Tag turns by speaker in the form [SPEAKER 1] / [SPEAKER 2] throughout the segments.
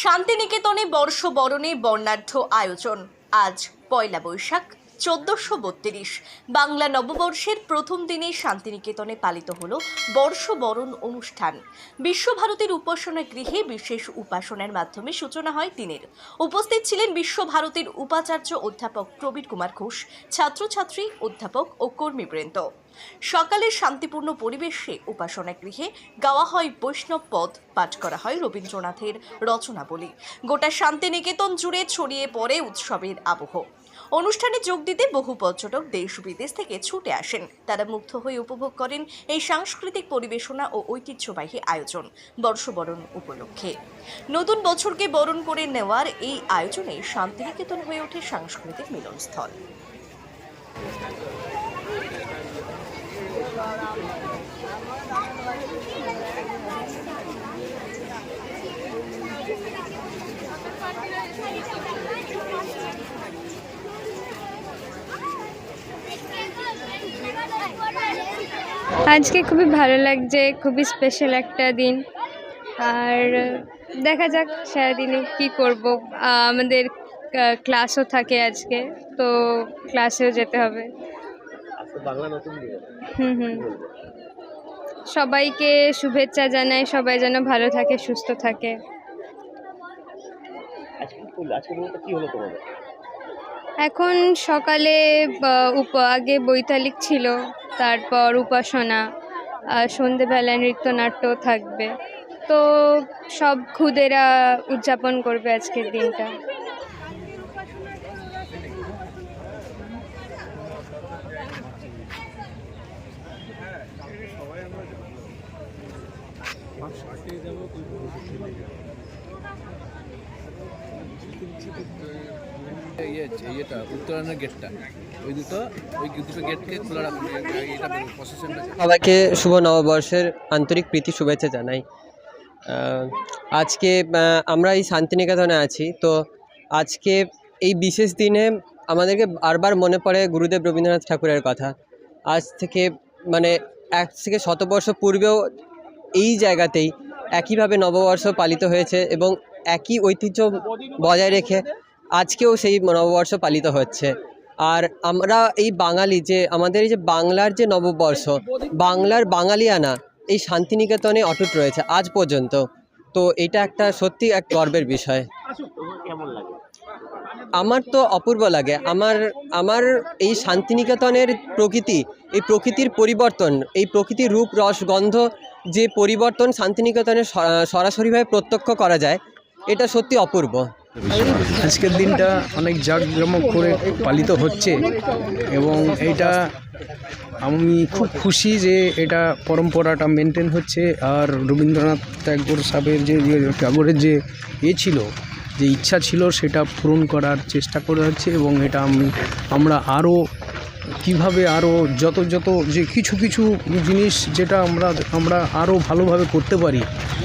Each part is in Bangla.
[SPEAKER 1] শান্তিনিকেতনে বর্ষবরণে বর্ণাঢ্য আয়োজন। আজ পয়লা বৈশাখ। চোদ্দশো বত্রিশ। বাংলা নববর্ষের প্রথম দিনে শান্তিনিকেতনে পালিত হল বর্ষবরণ অনুষ্ঠান। বিশ্বভারতীর উপাসনা গৃহে বিশেষ উপাসনার মাধ্যমে সূচনা হয় দিনের উপস্থিত ছিলেন বিশ্বভারতীর উপাচার্য অধ্যাপক প্রবীর কুমার ঘোষ, ছাত্রছাত্রী, অধ্যাপক ও কর্মীবৃন্দ। সকালে শান্তিপূর্ণ পরিবেশে উপাসনা গৃহে গাওয়া হয় বৈষ্ণব পদ, পাঠ করা হয় রবীন্দ্রনাথের রচনাবলী। গোটা শান্তিনিকেতন জুড়ে ছড়িয়ে পড়ে উৎসবের আবহ। অনুষ্ঠানে যোগ দিতে বহু পর্যটক দেশ বিদেশ থেকে ছুটে আসেন। তারা মুগ্ধ হয়ে উপভোগ করেন এই সাংস্কৃতিক পরিবেশনা ও ঐতিহ্যবাহী আয়োজন বর্ষবরণ উপলক্ষে। নতুন বছরকে বরণ করে নেওয়ার এই আয়োজনে শান্তিনিকেতন হয়ে ওঠে সাংস্কৃতিক মিলনস্থল।
[SPEAKER 2] আজকে খুবই ভালো লাগছে, খুবই স্পেশাল একটা দিন। আর দেখা যাক সারাদিনে কী করব। আমাদের ক্লাসও থাকে আজকে, তো ক্লাসেও যেতে হবে। হুম হুম। সবাইকে শুভেচ্ছা জানাই, সবাই যেন ভালো থাকে, সুস্থ থাকে।
[SPEAKER 3] আজকে কি হলো তোমাদের?
[SPEAKER 2] এখন সকালে আগে বৈতালিক ছিল, তারপর উপাসনা সন্ধেবেলা নৃত্যনাট্য থাকবে। তো সব খুদেরা উদযাপন করবে আজকের দিনটা।
[SPEAKER 4] ইয়ে
[SPEAKER 5] সবাইকে শুভ নববর্ষের আন্তরিক প্রীতি, শুভেচ্ছা জানাই। আজকে আমরা এই শান্তিনিকেতনে আছি। তো আজকে এই বিশেষ দিনে আমাদেরকে বারবার মনে পড়ে গুরুদেব রবীন্দ্রনাথ ঠাকুরের কথা। আজ থেকে মানে এক থেকে শতবর্ষ পূর্বেও এই জায়গাতেই একইভাবে নববর্ষ পালিত হয়েছে এবং একই ঐতিহ্য বজায় রেখে আজকেও সেই নববর্ষ পালিত হচ্ছে। আর আমরা এই বাঙালি যে, আমাদের এই যে বাংলার যে নববর্ষ, বাংলার বাঙালিয়ানা, এই শান্তিনিকেতনে অটুট রয়েছে আজ পর্যন্ত। তো এটা একটা সত্যি এক গর্বের বিষয়। আমার তো অপূর্ব লাগে। আমার আমার এই শান্তিনিকেতনের প্রকৃতি, এই প্রকৃতির পরিবর্তন, এই প্রকৃতির রূপ, রস, গন্ধ যে পরিবর্তন শান্তিনিকেতনে সরাসরিভাবে প্রত্যক্ষ করা যায়, এটা সত্যি অপূর্ব।
[SPEAKER 6] আজকের দিনটা অনেক জাঁকজমক করে পালিত হচ্ছে এবং এটা আমি খুব খুশি যে এটা পরম্পরাটা মেনটেন হচ্ছে। আর রবীন্দ্রনাথ ট্যাগোর সাহেবের যে ট্যাগোরের যে এ ছিল, যে ইচ্ছা ছিল, সেটা পূরণ করার চেষ্টা করা হচ্ছে এবং এটা আমি, আমরা আরও কীভাবে আরও যত যত যে কিছু কিছু জিনিস যেটা আমরা আমরা আরও ভালোভাবে করতে পারি,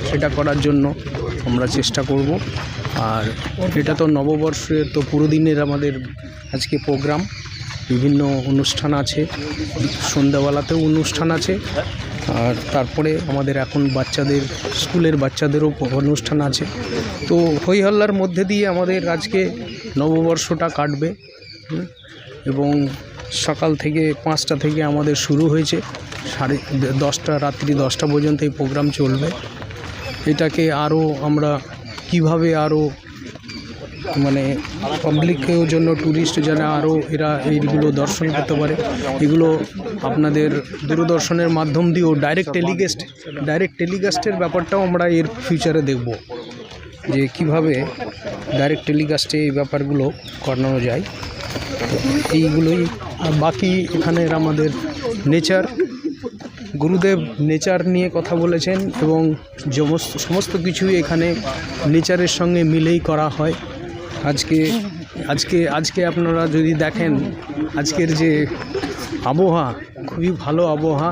[SPEAKER 6] সেটা করার জন্য আমরা চেষ্টা করব। আর এটা তো নববর্ষের তো পুরো দিনের আমাদের আজকে প্রোগ্রাম। বিভিন্ন অনুষ্ঠান আছে, সন্ধ্যাবেলাতেও অনুষ্ঠান আছে। আর তারপরে আমাদের এখন বাচ্চাদের, স্কুলের বাচ্চাদেরও অনুষ্ঠান আছে। তো হই হল্লার মধ্যে দিয়ে আমাদের আজকে নববর্ষটা কাটবে। এবং সকাল থেকে পাঁচটা থেকে আমাদের শুরু হয়েছে। সাড়ে দশটা, রাত্রি দশটা পর্যন্ত এই প্রোগ্রাম চলবে। এটাকে আরও আমরা কীভাবে আরও মানে পাবলিকের জন্য ট্যুরিস্ট যেন আরও এরা এইগুলো দর্শন করতে পারে। এগুলো আপনাদের দূরদর্শনের মাধ্যম দিয়েও ডাইরেক্ট টেলিকাস্ট ডাইরেক্ট টেলিকাস্টের ব্যাপারটাও আমরা এর ফিউচারে দেখব। যে কীভাবে ডাইরেক্ট টেলিকাস্টে এই ব্যাপারগুলো করানো যায়। এইগুলোই বাকি এখানের আমাদের নেচার গুরুদেব নেচার নিয়ে কথা বলেছেন এবং সমস্ত কিছুই এখানে নেচারের সঙ্গে মিলেই করা হয়। আজকে আজকে আজকে আপনারা যদি দেখেন, আজকের যে আবহাওয়া, খুবই ভালো আবহাওয়া,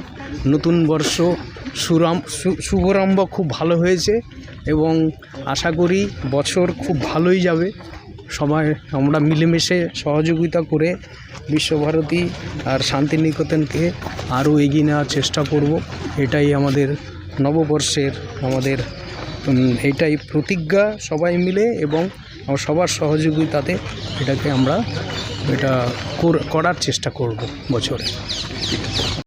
[SPEAKER 6] নতুন বর্ষ, সুরাম শুভারম্ভ খুব ভালো হয়েছে এবং আশা করি বছর খুব ভালোই যাবে। সবাই আমরা মিলেমিশে সহযোগিতা করে বিশ্বভারতী আর শান্তিনিকেতনকে আরও এগিয়ে নেওয়ার চেষ্টা করব। এটাই আমাদের নববর্ষের আমাদের এটাই প্রতিজ্ঞা সবাই মিলে এবং সবার সহযোগিতাতে এটাকে আমরা, এটা করার চেষ্টা করব বছরে।